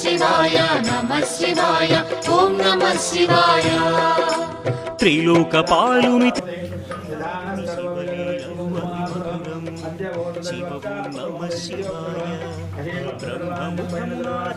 శివాయ నమ శివాయ ఓం నమ శివాయ. త్రిలోక పాలుని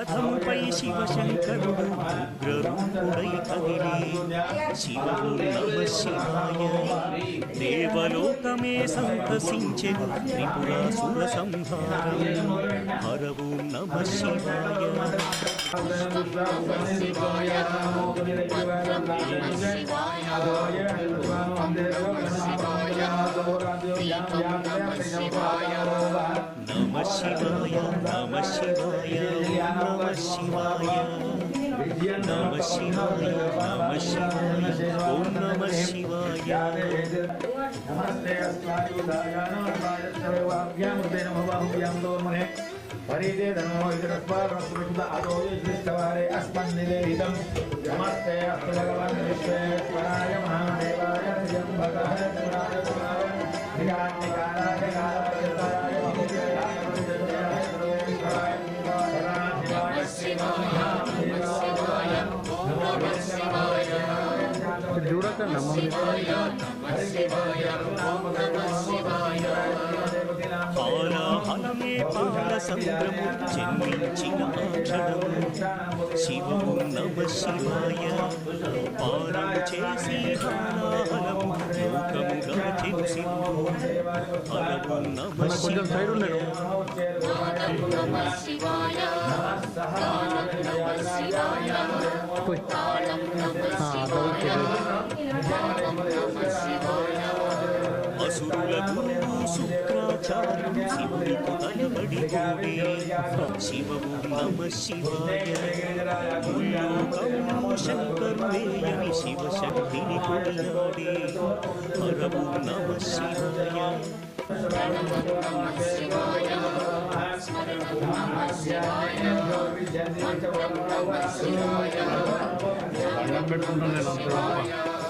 ఆ శివుని కథలు అతి శివశంకరుడు ఉగ్రరూపుడై కదిలే శివము నమ శివాయ దేవలోకమే సంతసించెను త్రిపురాసుర సంహారం హరవు నమ శివాయ. नमः शिवाय नमः शिवाय। नमः शिवाय नमः शिवाय नमः शिवाय ॐ नमः शिवाय नमस्ते अस्मायुधाय नमस्ताय सर्वाभ्यां नमो बाहुभ्यां दोमने परिदे दमो इधरस्पर अस्पृष्ट आदोये श्रीस्तवारे अस्पन निदेहितम् यमस्ते अस्तलगवान निश्चे स्वराय महादेवाय श्रीमभगवान् सुराय सुराय निकार निकारा निकारा निकारा Shivaya, Shivaya, Shivaya, Shivaya, హాలాహలము లోకముగా తెలిసిందు హలము నమ శివాయ నమ శివాయ నమ శివాయ తాళం నమ శివాయ భావం నమ శివాయ. అసురుల గురువు శుక్రాచార్యం శివుడికు తలబడి శివము నమ శివాయ. ముల్లోకము శంకరుడేయని శివ శక్తిని హరము నమ శివాయ. ప్రణవం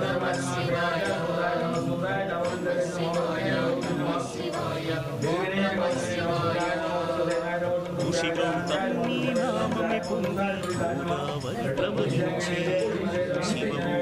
నమ శివాయ ఋషిగౌతమి నామమే ప్రవహించే శివము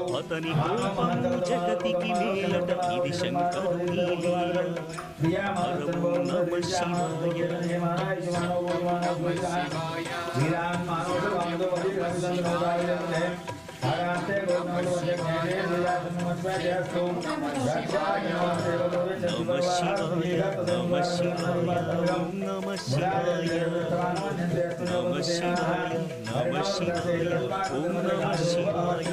అతని కోపము జగతికి మేలట ఇది శంకరుని లీల హరము నమ శివాయ నమ శివాయ నమ శివాయ ఓం నమ శివాయ నమ శివాయ నమ శివాయ ఓం నమ శివాయ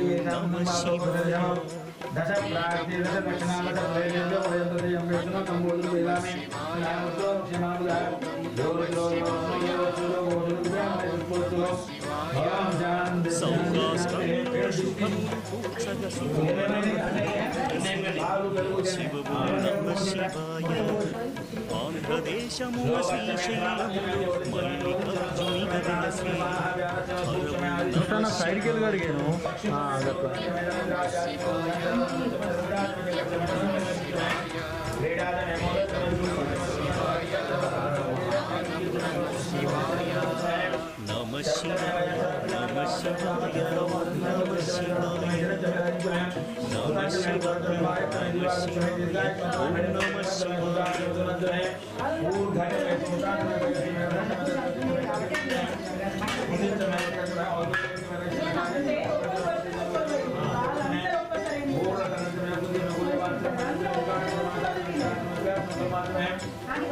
दश प्रार्थी दश दक्षिणा दश प्रयज्य प्रयत्ते यम्बेशन कंबोधन वेदामि नामतो क्षमामुदा योर योर योर सुर गोधन व्यामय सुपुत्रो भवाम जान दिव्यं शिव शिवाय వేలామే నామతో ఆంధ్రదేశమున మల్లికార్జుని సైడ్కి వెళ్ళి అడిగాను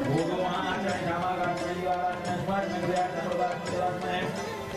भोगवान जय रामा राम परिवार में स्मरण में प्रयास प्रभात में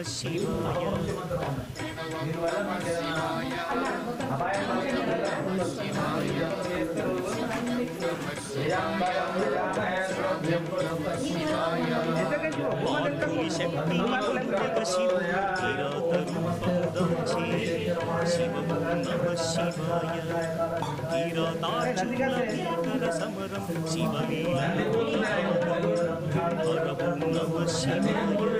नमः शिवाय शिवम नमः शिवाय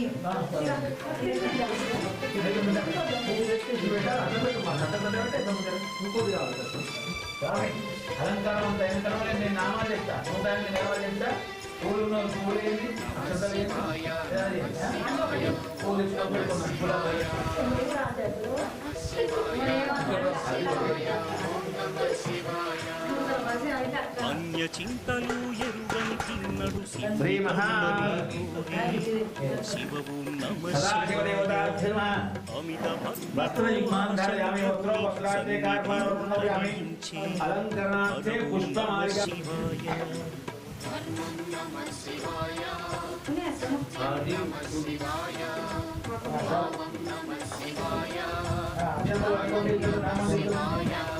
దాల్చే శివము అలంకారం అంత నేను నామాలు చెప్తా నువ్వు దానికి నామాలు చెప్తా పూలు పూలు ఏంటి పూలు అన్య చింతలు श्री महा सदाशिवदेवताक्षिमा वस्त्रयुग्मान्धारयामि वस्त्रो वस्त्रार्थे कार्पाणोर्णयामि अलङ्करणार्थे पुष्पमालिका शिवाय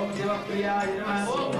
Om Shiva Priya Om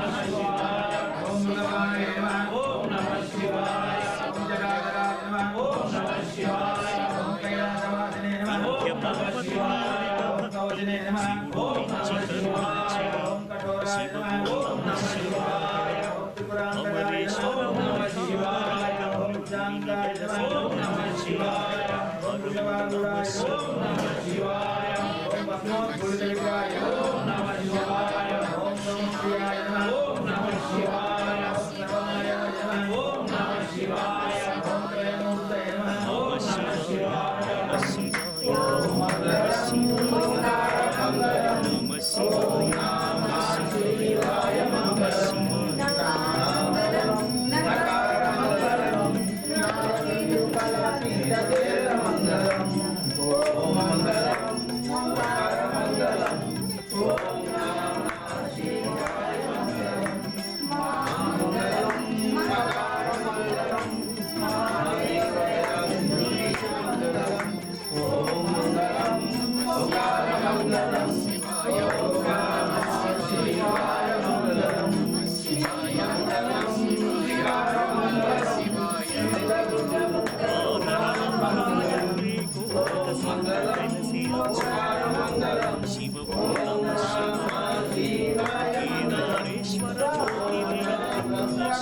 Shiva.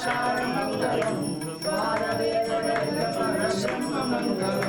மங்களம் பாரதேவ மங்களம்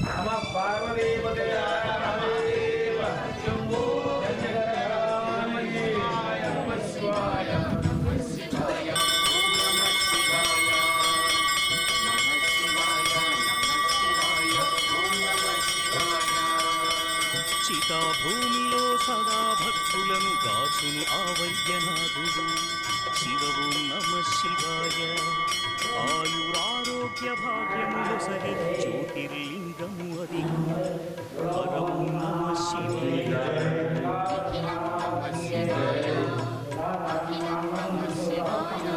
నమ పార్వదేవతయ నమదేవ శంభో గజగరామయ్యాయ నమ శివాయ నమ శివాయ భూమిలో సదా భక్తులను కాచును ఆవయ్యనాథుడు. శివవు నమ శివాయ. ఆయురా సౌఖ్య భాగ్యములు సహిత జ్యోతిర్లింగము అది పరము నమ శివాయ నమ శివాయ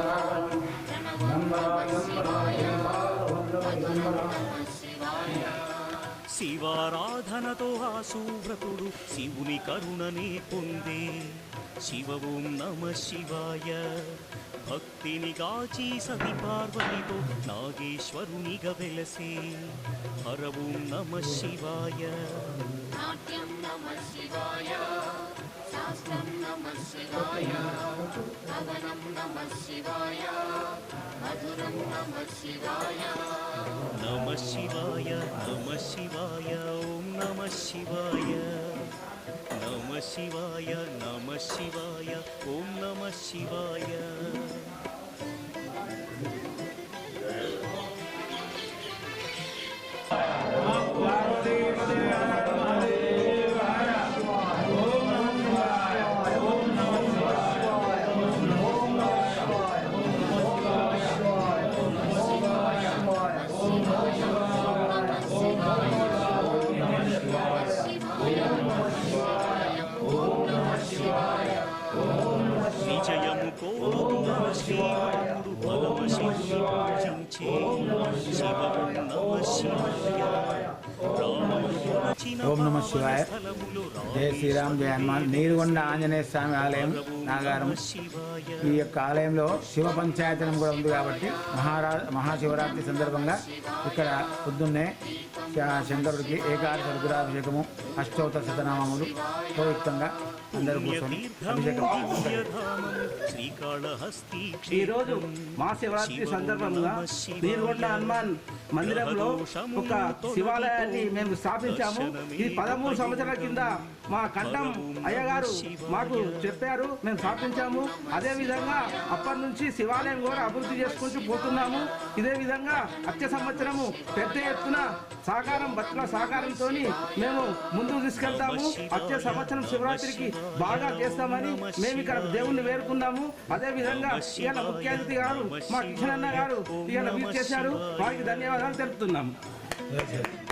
శివారాధనతో ఆ సువ్రతుడు శివుని కరుణనే పొందే. శివ ఓం నమ శివాయ. భక్తిని గాచి సతి పార్వతితో నాగేశ్వరునిగా వెలసే. హర ఓం నమ శివాయ. నమ శివాయ. శాస్త్రం నమ శివాయ పవనం నమ శివాయ మధురం నమ శివాయ నమ శివాయ నమ శివాయ ఓం నమ శివాయ నమ శివాయ నమ శివాయ ఓం నమ శివాయ ఓం నమ శివాయ. జయ శ్రీరామ్ జయ హనుమాన్. నీరుగొండ ఆంజనేయ స్వామి ఆలయం నాగారం. ఈ యొక్క ఆలయంలో శివ పంచాయతనం కూడా ఉంది కాబట్టి మహారా మహాశివరాత్రి సందర్భంగా ఇక్కడ పొద్దున్నే శంకరుడికి ఏకాదశ రుద్రాభిషేకము అష్టోత్తర శతనామములు ఉపయుక్తంగా అందరూ కూర్చొని అభిషేకం ఈరోజు మహాశివరాత్రి సందర్భంగా నీరుగొండ హనుమాన్ మందిరంలో ఒక శివాలయాన్ని మేము స్థాపించాము. ఇది పదమూడు సంవత్సరాల కింద మా కంఠం అయ్యగారు మాకు చెప్పారు మేము స్థాపించాము. అదే విధంగా అప్పటి నుంచి శివాలయం కూడా అభివృద్ధి చేసుకుంటూ పోతున్నాము. ఇదే విధంగా వచ్చే సంవత్సరము పెద్ద ఎత్తున సహకారం భక్తుల సహకారంతో మేము ముందుకు తీసుకెళ్తాము. వచ్చే సంవత్సరం శివరాత్రికి బాగా చేస్తామని మేము ఇక్కడ దేవుణ్ణి వేడుకున్నాము. అదే విధంగా ఇవాళ ముఖ్య అతిథి గారు మా కిషన్ అన్న గారు ఇవాళ వీలు చేశారు వారికి ధన్యవాదాలు తెలుపుతున్నాము.